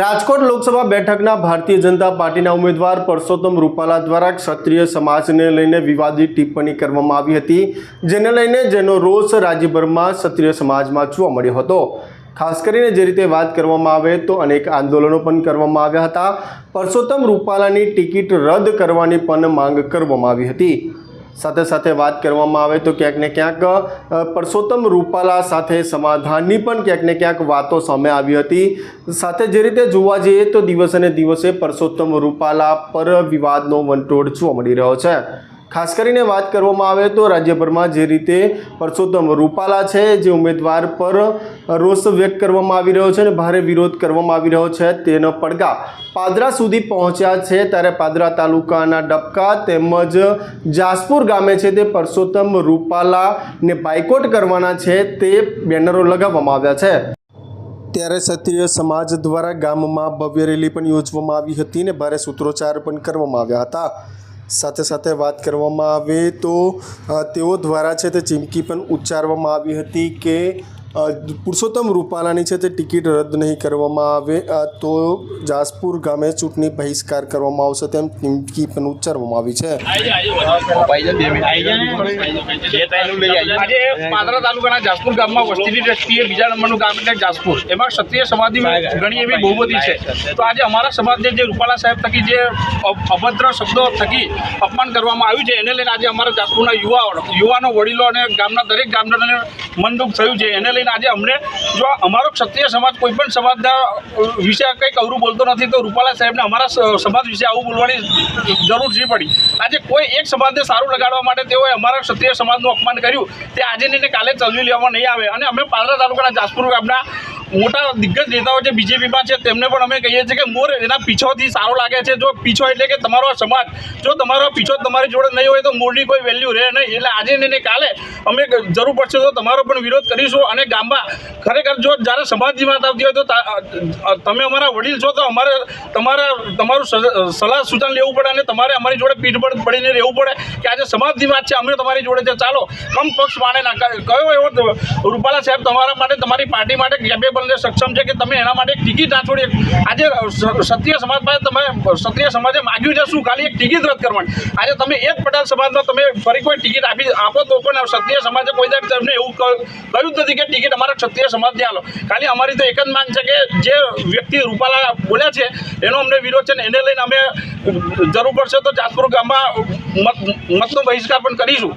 રાજકોટ લોકસભા બેઠકના ભારતીય જનતા પાર્ટીના ઉમેદવાર પરસોત્તમ રૂપાલા દ્વારા ક્ષત્રિય સમાજને લઈને વિવાદિત ટિપ્પણી કરવામાં આવી હતી, જેને લઈને જેનો રોષ રાજ્યભરમાં ક્ષત્રિય સમાજમાં જોવા મળ્યો હતો. ખાસ કરીને જે રીતે વાત કરવામાં આવે તો અનેક આંદોલનો પણ કરવામાં આવ્યા હતા. પરસોત્તમ રૂપાલાની ટિકિટ રદ કરવાની પણ માંગ કરવામાં આવી હતી. સાથે સાથે વાત કરવામાં આવે તો ક્યાંક ને ક્યાંક પરસોત્તમ રૂપાલા સાથે સમાધાનની પણ ક્યાંક ને ક્યાંક વાતો સામે આવી હતી. સાથે જે રીતે જોવા જઈએ તો દિવસે ને દિવસે પરસોત્તમ રૂપાલા પર વિવાદનો વંટોળ જોવા મળી રહ્યો છે. ખાસ કરીને વાત કરવામાં આવે તો રાજ્યભરમાં જે રીતે પરસોત્તમ રૂપાલા છે, જે ઉમેદવાર પર રોષ વ્યક્ત કરવામાં આવી રહ્યો છે અને ભારે વિરોધ કરવામાં આવી રહ્યો છે, તેનો પડઘા પાદરા સુધી પહોંચ્યા છે. ત્યારે પાદરા તાલુકાના ડબકા તેમજ જાસપુર ગામે છે તે પરસોત્તમ રૂપાલાને બાયકોટ કરવાના છે તે બેનરો લગાવવામાં આવ્યા છે. ત્યારે ક્ષત્રિય સમાજ દ્વારા ગામમાં ભવ્ય રેલી પણ યોજવામાં આવી હતી ને ભારે સૂત્રોચ્ચાર પણ કરવામાં આવ્યા હતા. સાથે સાથે વાત કરવામાં આવે તો તેઓ દ્વારા છે તે ચીમકી પણ ઉચ્ચારવામાં આવી હતી કે પુરુષોત્તમ રૂપાલાની છે તે ટિકિટ રદ નહીં કરવામાં આવે તો જાસપુર ગામે ચૂંટણી બહિષ્કાર કરવામાં આવશે તેમ ચીમકી પણ ઉચ્ચારવામાં આવી છે. પાદરા તાલુકાના જાસપુર ગામમાં વસ્તીની દ્રષ્ટિએ બીજા નંબરનું ગામ એટલે જાસપુર. એમાં ક્ષત્રિય સમાજની ઘણી એવી બહુમતી છે. તો આજે અમારા સમાજને જે રૂપાલા સાહેબ થકી જે અભદ્ર શબ્દો થકી અપમાન કરવામાં આવ્યું છે, એને લઈને આજે અમારા જાસપુરના યુવાઓ, યુવાનો, વડીલો અને ગામના દરેક ગામડાને મનદુખ થયું છે. એને લઈને આજે અમને જો અમારો ક્ષત્રિય સમાજ કોઈ પણ સમાજના વિશે કંઈક અવરું બોલતો નથી, તો રૂપાલા સાહેબને અમારા સમાજ વિશે આવું બોલવાની જરૂર છે પડી. આજે કોઈ એક સમાજને સારું લગાડવા માટે તેઓએ અમારા ક્ષત્રિય સમાજનું અપમાન કર્યું. તે આજે ને કાલે ચલવી લેવામાં નહીં આવે. અને અમે પાદરા તાલુકાના જાસપુર ગામના મોટા દિગ્ગજ નેતાઓ જે બીજેપીમાં છે, તેમને પણ અમે કહીએ છીએ કે મોર એના પીછોથી સારો લાગે છે. જો પીછો એટલે કે તમારો સમાજ, જો તમારો પીછો તમારી જોડે નહીં હોય તો મૂળની કોઈ વેલ્યુ રહે નહીં. એટલે આજે ને કાલે અમે જરૂર પડશે તો તમારો પણ વિરોધ કરીશું અને ગામમાં ખરેખર જો જ્યારે સમાજની વાત આવતી હોય તો તમે અમારા વડીલ છો તો અમારે તમારા, તમારું સલાહ સૂચન લેવું પડે અને તમારે અમારી જોડે પીઠ પર પડીને રહેવું પડે કે આજે સમાજની વાત છે અમે તમારી જોડે છે. ચાલો કમ પક્ષ માને ના કયો એવો રૂપાલા સાહેબ તમારા માટે, તમારી પાર્ટી માટે કેપેબલ ને સક્ષમ છે કે તમે એના માટે એક ટિકિટ ના છોડી આજે ક્ષત્રિય સમાજ પાસે તમે ક્ષત્રિય સમાજે માગ્યું છે શું? ખાલી એક ટિકિટ રદ કરવાની. આજે તમે એક પટેલ સમાજમાં તમે ફરી કોઈ ટિકિટ આપી આપો તો પણ ક્ષત્રિય સમાજે કોઈ તમને એવું કહ્યું જ નથી કે ટિકિટ અમારા ક્ષત્રિય સમાજને આલો. ખાલી અમારી તો એક જ માંગ છે કે જે વ્યક્તિ રૂપાલા બોલ્યા છે, એનો અમને વિરોધ છે ને એને લઈને અમે જરૂર પડશે તો જાજપુર ગામમાં મત મતનો બહિષ્કાર પણ કરીશું.